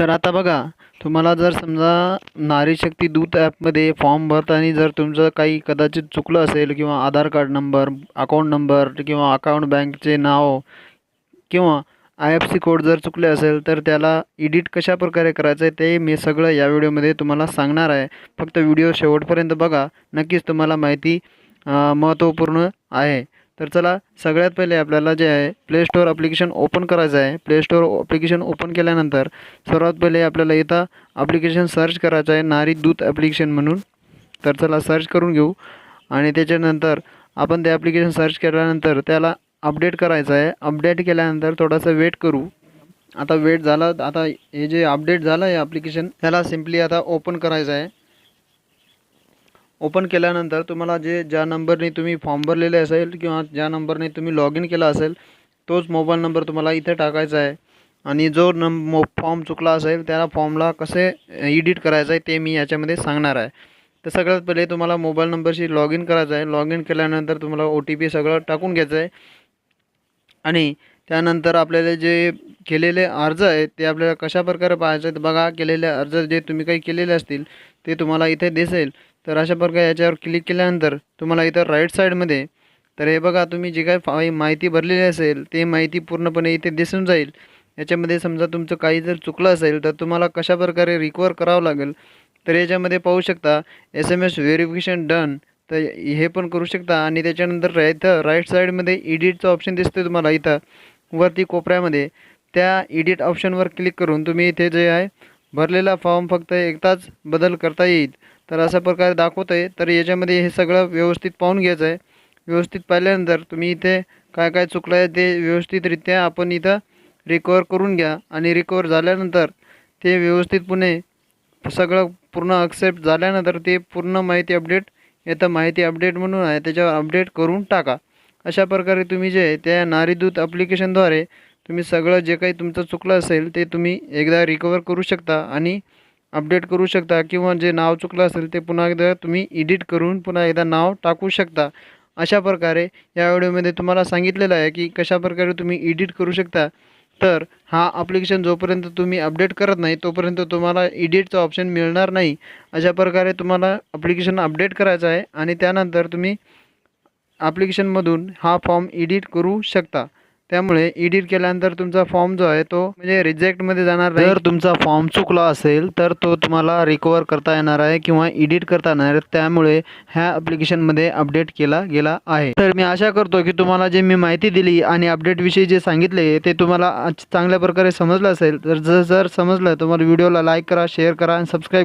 तर आता बघा तुम्हाला जर समजा नारी शक्ती दूत ॲपमध्ये फॉर्म भरताना जर तुमचं काही कदाचित चुकलं असेल किंवा Aadhaar card number account number किंवा अकाउंट बँकचे नाव किंवा आय एफ सी कोड जर चुकले असेल तर त्याला एडिट कशा प्रकारे करायचं आहे ते मी सगळं या व्हिडिओमध्ये तुम्हाला सांगणार आहे. फक्त व्हिडिओ शेवटपर्यंत बघा. नक्कीच तुम्हाला माहिती महत्त्वपूर्ण आहे. तर चला सगळ्यात पहिले आपल्याला जे आहे प्ले स्टोअर ॲप्लिकेशन ओपन करायचं आहे. प्ले स्टोअर ॲप्लिकेशन ओपन केल्यानंतर सर्वात पहिले आपल्याला इथं ॲप्लिकेशन सर्च करायचं आहे नारी दूत ॲप्लिकेशन म्हणून. तर चला सर्च करून घेऊ. आणि त्याच्यानंतर आपण ते ॲप्लिकेशन सर्च केल्यानंतर त्याला अपडेट करायचं आहे. अपडेट केल्यानंतर थोडासा वेट करू. आता वेट झाला आता हे जे अपडेट झालं आहे ॲप्लिकेशन त्याला सिम्पली आता ओपन करायचं आहे. ओपन केल्यानंतर तुम्हाला जे ज्या नंबरने तुम्ही फॉर्म भरलेले असेल किंवा ज्या नंबरने तुम्ही लॉग इन केला असेल तोच मोबाईल नंबर तुम्हाला इथे टाकायचा आहे. आणि जो नम मो फॉर्म चुकला असेल त्या फॉर्मला कसे एडिट करायचं आहे ते मी याच्यामध्ये सांगणार आहे. तर सगळ्यात पहिले तुम्हाला मोबाईल नंबरशी लॉग इन करायचं आहे. लॉग इन केल्यानंतर तुम्हाला ओ टी पी सगळं टाकून घ्यायचं आहे. आणि त्यानंतर आपल्याला जे केलेले अर्ज आहेत ते आपल्याला कशा प्रकारे पाहायचे आहेत बघा. केलेले अर्ज जे तुम्ही काही केलेले असतील ते तुम्हाला इथे दिसेल. तर अशा प्रकारे याच्यावर क्लिक केल्यानंतर तुम्हाला इथं राईट साईडमध्ये तर हे बघा तुम्ही जी काही माहिती भरलेली असेल ते माहिती पूर्णपणे इथे दिसून जाईल. याच्यामध्ये समजा तुमचं काही जर चुकलं असेल तर तुम्हाला कशा प्रकारे रिकवर करावं लागेल? तर याच्यामध्ये पाहू शकता S M S verification done तर हे पण करू शकता. आणि त्याच्यानंतर इथं राईट साईडमध्ये एडिटचं ऑप्शन दिसतं तुम्हाला इथं. वरती कोपऱ्यामध्ये त्या एडिट ऑप्शनवर क्लिक करून तुम्ही इथे जे आहे भरलेला फॉर्म फक्त एकदाच बदल करता येईल. तर अशा प्रकारे दाखवतं आहे तर याच्यामध्ये हे सगळं व्यवस्थित पाहून घ्यायचं आहे. व्यवस्थित पाहिल्यानंतर तुम्ही इथे काय काय चुकलं आहे ते व्यवस्थितरित्या आपण इथं रिकवर करून घ्या. आणि रिकवर झाल्यानंतर ते व्यवस्थित पुणे सगळं पूर्ण ॲक्सेप्ट झाल्यानंतर ते पूर्ण माहिती अपडेट येतं माहिती अपडेट म्हणून आहे त्याच्यावर अपडेट करून टाका. अशा प्रकारे तुम्ही जे आहे त्या नारीदूत ॲप्लिकेशनद्वारे तुम्ही सगळं जे काही तुमचं चुकलं असेल ते तुम्ही एकदा रिकवर करू शकता आणि अपडेट करू शकता किंवा जे नाव चुकलं असेल ते पुन्हा एकदा तुम्ही एडिट करून पुन्हा एकदा नाव टाकू शकता. अशा प्रकारे या व्हिडिओमध्ये तुम्हाला सांगितलेलं आहे की कशा प्रकारे तुम्ही एडिट करू शकता. तर हा ॲप्लिकेशन जोपर्यंत तुम्ही अपडेट करत नाही तोपर्यंत तुम्हाला एडिटचं ऑप्शन मिळणार नाही. अशा प्रकारे तुम्हाला ॲप्लिकेशन अपडेट करायचं आहे आणि त्यानंतर तुम्ही ॲप्लिकेशनमधून हा फॉर्म एडिट करू शकता. त्यामुळे एडिट केल्यानंतर तुमचा फॉर्म जो आहे तो म्हणजे रिजेक्टमध्ये जाणार जर तुमचा फॉर्म चुकला असेल तर तो तुम्हाला रिकवर करता येणार आहे किंवा एडिट करता येणार आहे. त्यामुळे ह्या ॲप्लिकेशनमध्ये अपडेट केला गेला आहे. तर मी आशा करतो की तुम्हाला जे मी माहिती दिली आणि अपडेटविषयी जे सांगितले ते तुम्हाला चांगल्या प्रकारे समजलं असेल. तर जर जर समजलं तर मला व्हिडिओला लाईक करा शेअर करा आणि सबस्क्राईब